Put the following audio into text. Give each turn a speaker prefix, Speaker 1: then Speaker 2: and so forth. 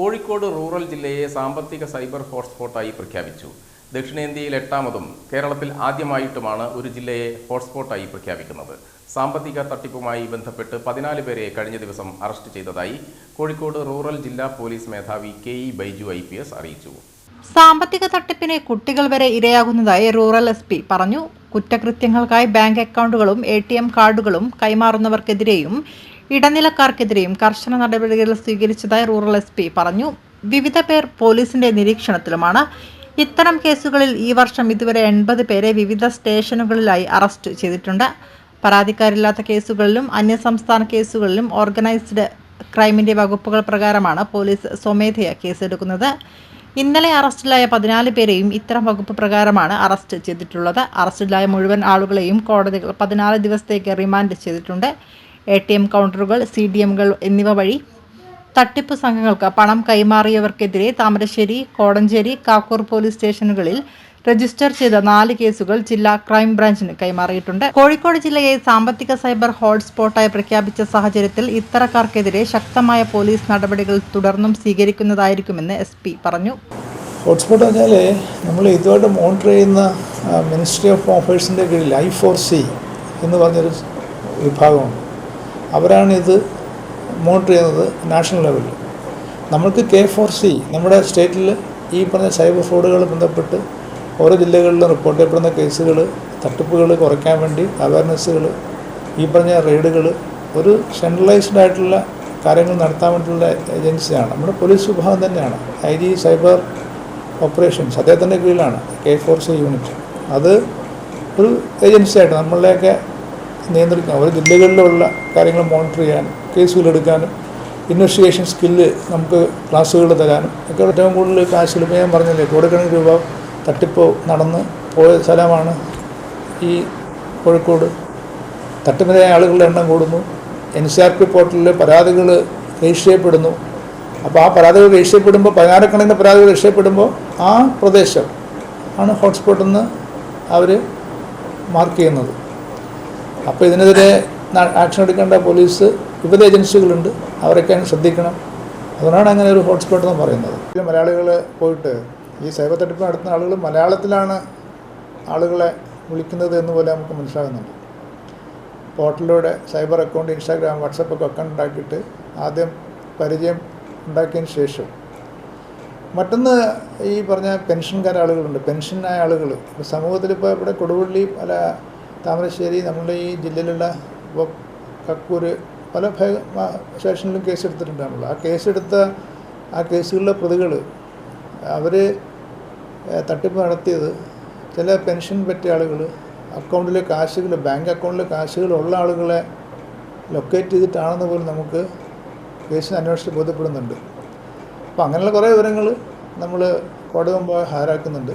Speaker 1: Kozhikode rural ജില്ലയെ സാമ്പത്തിക cyber ഹോട്ട്സ്പോട്ടായി പ്രഖ്യാപിച്ചു. ദക്ഷിണേന്ത്യയിൽ എട്ടാമതും കേരളത്തിൽ ആദ്യമായിട്ടുമാണ് ഒരു ജില്ലയെ ഹോട്ട്സ്പോട്ടായി പ്രഖ്യാപിക്കുന്നത്. സാമ്പത്തിക തട്ടിപ്പുമായി ബന്ധപ്പെട്ട് പതിനാല് പേരെ കഴിഞ്ഞ ദിവസം അറസ്റ്റ് ചെയ്തതായി കോഴിക്കോട് റൂറൽ ജില്ലാ പോലീസ് മേധാവി K E Baiju I P S അറിയിച്ചു.
Speaker 2: സാമ്പത്തിക തട്ടിപ്പിന് കുട്ടികൾ വരെ ഇരയാകുന്നതായി റൂറൽ എസ് പി പറഞ്ഞു. കുറ്റകൃത്യങ്ങൾക്കായി ബാങ്ക് അക്കൗണ്ടുകളും എ ടി എം കാർഡുകളും കൈമാറുന്നവർക്കെതിരെയും ഇടനിലക്കാർക്കെതിരെയും കർശന നടപടികൾ സ്വീകരിച്ചതായി റൂറൽ എസ് പറഞ്ഞു. വിവിധ പേർ പോലീസിന്റെ നിരീക്ഷണത്തിലുമാണ്. ഇത്തരം കേസുകളിൽ ഈ വർഷം ഇതുവരെ എൺപത് പേരെ വിവിധ സ്റ്റേഷനുകളിലായി അറസ്റ്റ് ചെയ്തിട്ടുണ്ട്. പരാതിക്കാരില്ലാത്ത കേസുകളിലും അന്യസംസ്ഥാന കേസുകളിലും ഓർഗനൈസ്ഡ് ക്രൈമിന്റെ വകുപ്പുകൾ പ്രകാരമാണ് പോലീസ് സ്വമേധയാ കേസെടുക്കുന്നത്. ഇന്നലെ അറസ്റ്റിലായ പതിനാല് പേരെയും ഇത്തരം വകുപ്പ് പ്രകാരമാണ് അറസ്റ്റ് ചെയ്തിട്ടുള്ളത്. അറസ്റ്റിലായ മുഴുവൻ ആളുകളെയും കോടതികൾ പതിനാല് ദിവസത്തേക്ക് റിമാൻഡ് ചെയ്തിട്ടുണ്ട്. എ ടി എം കൗണ്ടറുകൾ സി ഡി എമ്മുകൾ എന്നിവ വഴി തട്ടിപ്പ് സംഘങ്ങൾക്ക് പണം കൈമാറിയവർക്കെതിരെ താമരശ്ശേരി കോടഞ്ചേരി കാക്കൂർ പോലീസ് സ്റ്റേഷനുകളിൽ രജിസ്റ്റർ ചെയ്ത നാല് കേസുകൾ ജില്ലാ ക്രൈംബ്രാഞ്ചിന് കൈമാറിയിട്ടുണ്ട്. കോഴിക്കോട് ജില്ലയെ സാമ്പത്തിക സൈബർ ഹോട്ട്സ്പോട്ടായി പ്രഖ്യാപിച്ച സാഹചര്യത്തിൽ ഇത്തരക്കാർക്കെതിരെ ശക്തമായ പോലീസ് നടപടികൾ തുടർന്നും സ്വീകരിക്കുന്നതായിരിക്കുമെന്ന് എസ് പി പറഞ്ഞു.
Speaker 3: ഹോട്ട്സ്പോട്ട് പറഞ്ഞാൽ നമ്മൾ ഇതുമായിട്ട് മോണിറ്റർ ചെയ്യുന്ന മിനിസ്ട്രി ഓഫ് ഓഫേഴ്സിന്റെ കീഴിൽ ഐ ഫോർ സി എന്ന് പറഞ്ഞൊരു വിഭാഗമുണ്ട്. അവരാണ് ഇത് മോണിറ്റർ ചെയ്യുന്നത് നാഷണൽ ലെവലിൽ നമുക്ക് കെ ഫോർ സി നമ്മുടെ സ്റ്റേറ്റിൽ ഈ പറഞ്ഞ സൈബർ ഫ്രോഡുകൾ ബന്ധപ്പെട്ട് ഓരോ ജില്ലകളിലും റിപ്പോർട്ട് ചെയ്യപ്പെടുന്ന കേസുകൾ തട്ടിപ്പുകൾ കുറയ്ക്കാൻ വേണ്ടി അവയർനെസ്സുകൾ ഈ പറഞ്ഞ റെയ്ഡുകൾ ഒരു സെൻട്രലൈസ്ഡ് ആയിട്ടുള്ള കാര്യങ്ങൾ നടത്താൻ വേണ്ടിയുള്ള ഏജൻസിയാണ്. നമ്മുടെ പോലീസ് വിഭാഗം തന്നെയാണ്. ഐ ജി സൈബർ ഓപ്പറേഷൻസ് അദ്ദേഹത്തിന്റെ കീഴിലാണ് കെ ഫോർ സി യൂണിറ്റ് അത് ഒരു ഏജൻസിയായിട്ട് നമ്മളിലേക്ക് നിയന്ത്രിക്കാൻ ഓരോ ജില്ലകളിലുള്ള കാര്യങ്ങൾ മോണിറ്റർ ചെയ്യാനും കേസുകൾ എടുക്കാനും ഇൻവെസ്റ്റിഗേഷൻ സ്കില്ല് നമുക്ക് ക്ലാസ്സുകൾ തരാനും ഒക്കെ ഏറ്റവും കൂടുതൽ കാശ് ഇപ്പോൾ ഞാൻ പറഞ്ഞില്ലേ കോടിക്കണക്കിന് രൂപ തട്ടിപ്പ് നടന്ന് പോയ സ്ഥലമാണ് ഈ കോഴിക്കോട്. തട്ടിപ്പിനായ ആളുകളുടെ എണ്ണം കൂടുന്നു. എൻ സി ആർ പി പോർട്ടലിൽ പരാതികൾ രജിസ്റ്റർ ചെയ്യപ്പെടുന്നു. അപ്പോൾ ആ പരാതികൾ രജിസ്റ്റർ ചെയ്യപ്പെടുമ്പോൾ പതിനായിരക്കണക്കിന് പരാതികൾ രജിസ്റ്റർ ആ പ്രദേശം ആണ് ഹോട്ട്സ്പോട്ടെന്ന് അവർ മാർക്ക് ചെയ്യുന്നത്. അപ്പോൾ ഇതിനെതിരെ ആക്ഷൻ എടുക്കേണ്ട പോലീസ് വിവിധ ഏജൻസികളുണ്ട് അവരൊക്കെ ശ്രദ്ധിക്കണം. അതുകൊണ്ടാണ് അങ്ങനെ ഒരു ഹോട്ട്സ്പോട്ട് എന്ന് പറയുന്നത്. മലയാളികൾ പോയിട്ട് ഈ സൈബർ തട്ടിപ്പ് നടത്തുന്ന ആളുകൾ മലയാളത്തിലാണ് ആളുകളെ വിളിക്കുന്നത് എന്ന് പോലെ നമുക്ക് മനസ്സിലാകുന്നുണ്ട്. പോർട്ടലിലൂടെ സൈബർ അക്കൗണ്ട് ഇൻസ്റ്റാഗ്രാം വാട്സപ്പ് ഒക്കെ അക്കൗണ്ട് ഉണ്ടാക്കിയിട്ട് ആദ്യം പരിചയം ഉണ്ടാക്കിയതിന് ശേഷം മറ്റൊന്ന് ഈ പറഞ്ഞ പെൻഷൻകാരാളുകളുണ്ട്. പെൻഷനായ ആളുകൾ. സമൂഹത്തിൽ ഇപ്പോൾ ഇവിടെ കൊടുവള്ളി പല താമരശ്ശേരി നമ്മുടെ ഈ ജില്ലയിലുള്ള കക്കൂർ പല സ്റ്റേഷനിലും കേസ് എടുത്തിട്ടുണ്ടാണല്ലോ ആ കേസെടുത്ത ആ കേസുകളിലെ പ്രതികൾ അവർ തട്ടിപ്പ് നടത്തിയത് ചില പെൻഷൻ പറ്റിയ ആളുകൾ അക്കൗണ്ടിലെ കാശുകൾ ബാങ്ക് അക്കൗണ്ടിലെ കാശുകൾ ഉള്ള ആളുകളെ ലൊക്കേറ്റ് ചെയ്തിട്ടാണെന്ന് പോലും നമുക്ക് കേസിന് അന്വേഷിച്ച് ബോധ്യപ്പെടുന്നുണ്ട്. അപ്പോൾ അങ്ങനെയുള്ള കുറേ വിവരങ്ങൾ നമ്മൾ കോടതി മുമ്പ് ഹാജരാക്കുന്നുണ്ട്.